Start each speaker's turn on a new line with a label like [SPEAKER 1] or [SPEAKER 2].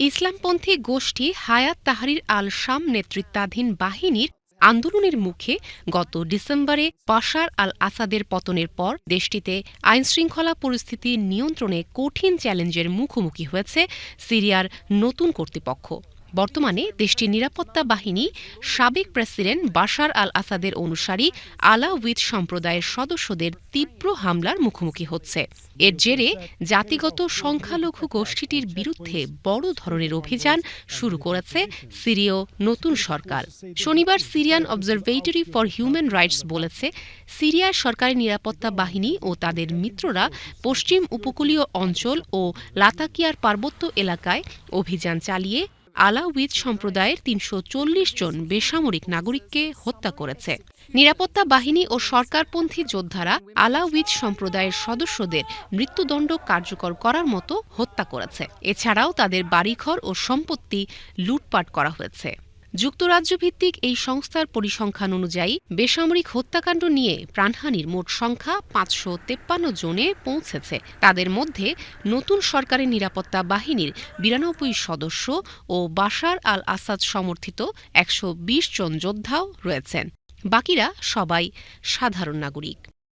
[SPEAKER 1] ইসলামপন্থী গোষ্ঠী হায়াত তাহারির আল শাম নেতৃত্বাধীন বাহিনীর আন্দোলনের মুখে গত ডিসেম্বরে পাশার আল আসাদের পতনের পর দেশটিতে আইনশৃঙ্খলা পরিস্থিতি নিয়ন্ত্রণে কঠিন চ্যালেঞ্জের মুখোমুখি হয়েছে সিরিয়ার নতুন কর্তৃপক্ষ। বর্তমানে দেশটির নিরাপত্তা বাহিনী সাবেক প্রেসিডেন্ট বাশার আল আসাদের অনুসারী আলাউইদ সম্প্রদায়ের সদস্যদের তীব্র হামলার মুখোমুখি হচ্ছে। এর জেরে জাতিগত সংখ্যালঘু গোষ্ঠীটির বিরুদ্ধে বড় ধরনের অভিযান শুরু করেছে সিরীয় নতুন সরকার। শনিবার Syrian Observatory for Human Rights বলেছে, সিরিয়ার সরকারি নিরাপত্তা বাহিনী ও তাদের মিত্ররা পশ্চিম উপকূলীয় অঞ্চল ও লাতাকিয়ার পার্বত্য এলাকায় অভিযান চালিয়ে আলাউইদ সম্প্রদায়ের তিনশো চল্লিশ জন বেসামরিক নাগরিককে হত্যা করেছে। নিরাপত্তা বাহিনী ও সরকারপন্থী যোদ্ধারা আলাউইদ সম্প্রদায়ের সদস্যদের মৃত্যুদণ্ড কার্যকর করার মতো হত্যা করেছে। এছাড়াও তাদের বাড়িঘর ও সম্পত্তি লুটপাট করা হয়েছে। যুক্তরাজ্য ভিত্তিক এই সংস্থার পরিসংখ্যান অনুযায়ী, বেসামরিক হত্যাকাণ্ড নিয়ে প্রাণহানির মোট সংখ্যা পাঁচশো তেপ্পান্ন জনে পৌঁছেছে। তাদের মধ্যে নতুন সরকারের নিরাপত্তা বাহিনীর বিরানব্বই সদস্য ও বাশার আল আসাদ সমর্থিত একশো বিশ জন যোদ্ধাও রয়েছেন। বাকিরা সবাই সাধারণ নাগরিক।